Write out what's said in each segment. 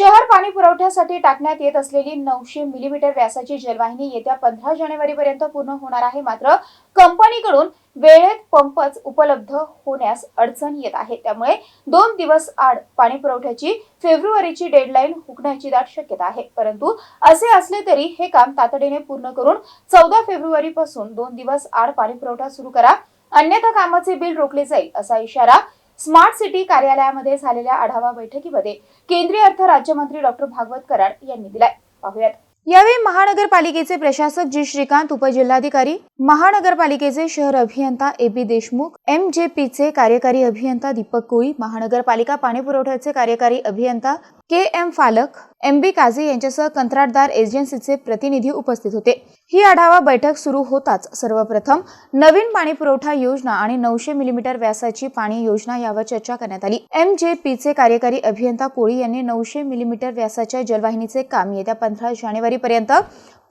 शहर पाणी पुरवठ्यासाठी टाकण्यात येत असलेली नऊशे मिलीमीटर व्यासाची जलवाहिनी येत्या पंधरा जानेवारी पर्यंत पूर्ण होणार आहे. मात्र कंपनीकडून वेळेत पंपच उपलब्ध होण्यास अडचण येत आहे. त्यामुळे दोन दिवस आड पाणी पुरवठ्याची फेब्रुवारीची डेडलाईन हुकण्याची दाट शक्यता आहे. परंतु असे असले तरी हे काम तातडीने पूर्ण करून चौदा फेब्रुवारी पासून दोन दिवस आड पाणी पुरवठा सुरू करा. अन्यथा कामाचे बिल रोखले जाईल असा इशारा स्मार्ट सिटी कार्यालयामध्ये झालेल्या आढावा बैठकीमध्ये केंद्रीय अर्थ राज्यमंत्री डॉक्टर भागवत कराड यांनी दिलाय. पाहूयात. यावेळी महानगरपालिकेचे प्रशासक जी. श्रीकांत उपजिल्हाधिकारी महानगरपालिकेचे शहर अभियंता ए. बी देशमुख एम. जे. पीचे कार्यकारी अभियंता दीपक कोळी महानगरपालिका पाणी पुरवठ्याचे कार्यकारी अभियंता K M Phalak M B Kazi यांच्यासह कंत्राटदार एजन्सीचे प्रतिनिधी उपस्थित होते. ही आढावा बैठक सुरू होताच सर्वप्रथम नवीन पाणी पुरवठा योजना आणि नऊशे मिलीमीटर व्यासाची पाणी योजना यावर चर्चा करण्यात आली. एम जे पीचे कार्यकारी अभियंता कोळी यांनी नऊशे मिलीमीटर व्यासाच्या जलवाहिनीचे काम येत्या पंधरा जानेवारी पर्यंत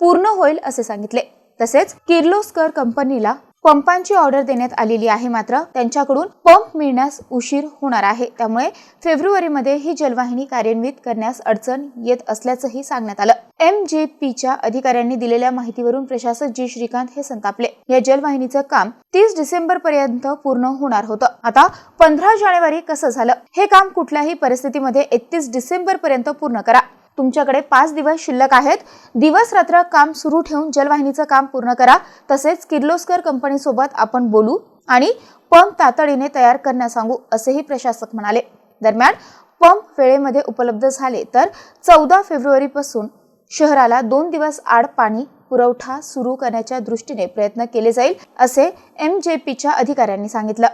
पूर्ण होईल असे सांगितले. तसेच किर्लोस्कर कंपनीला पंपांची ऑर्डर देण्यात आलेली आहे मात्र त्यांच्याकडून पंप मिळण्यास उशीर होणार आहे. त्यामुळे फेब्रुवारीमध्ये ही जलवाहिनी कार्यान्वित करण्यास अडचण येत असल्याचंही सांगण्यात आलं. एम जे पीच्या अधिकाऱ्यांनी दिलेल्या माहितीवरून प्रशासक जी श्रीकांत हे संतापले. या जलवाहिनीचं काम तीस डिसेंबर पर्यंत पूर्ण होणार होतं. आता पंधरा जानेवारी कसं झालं? हे काम कुठल्याही परिस्थितीमध्ये एकतीस डिसेंबर पर्यंत पूर्ण करा. तुमच्याकडे पाच दिवस शिल्लक आहेत. दिवस रात्र काम सुरू ठेवून जलवाहिनीचं काम पूर्ण करा. तसेच किर्लोस्कर कंपनीसोबत आपण बोलू आणि पंप तातडीने तयार करण्यास सांगू असेही प्रशासक म्हणाले. दरम्यान पंप वेळेमध्ये उपलब्ध झाले तर चौदा फेब्रुवारीपासून शहराला दोन दिवस आड पाणी पुरवठा सुरू करण्याच्या दृष्टीने प्रयत्न केले जाईल असे एम जे पीच्या अधिकाऱ्यांनी सांगितलं.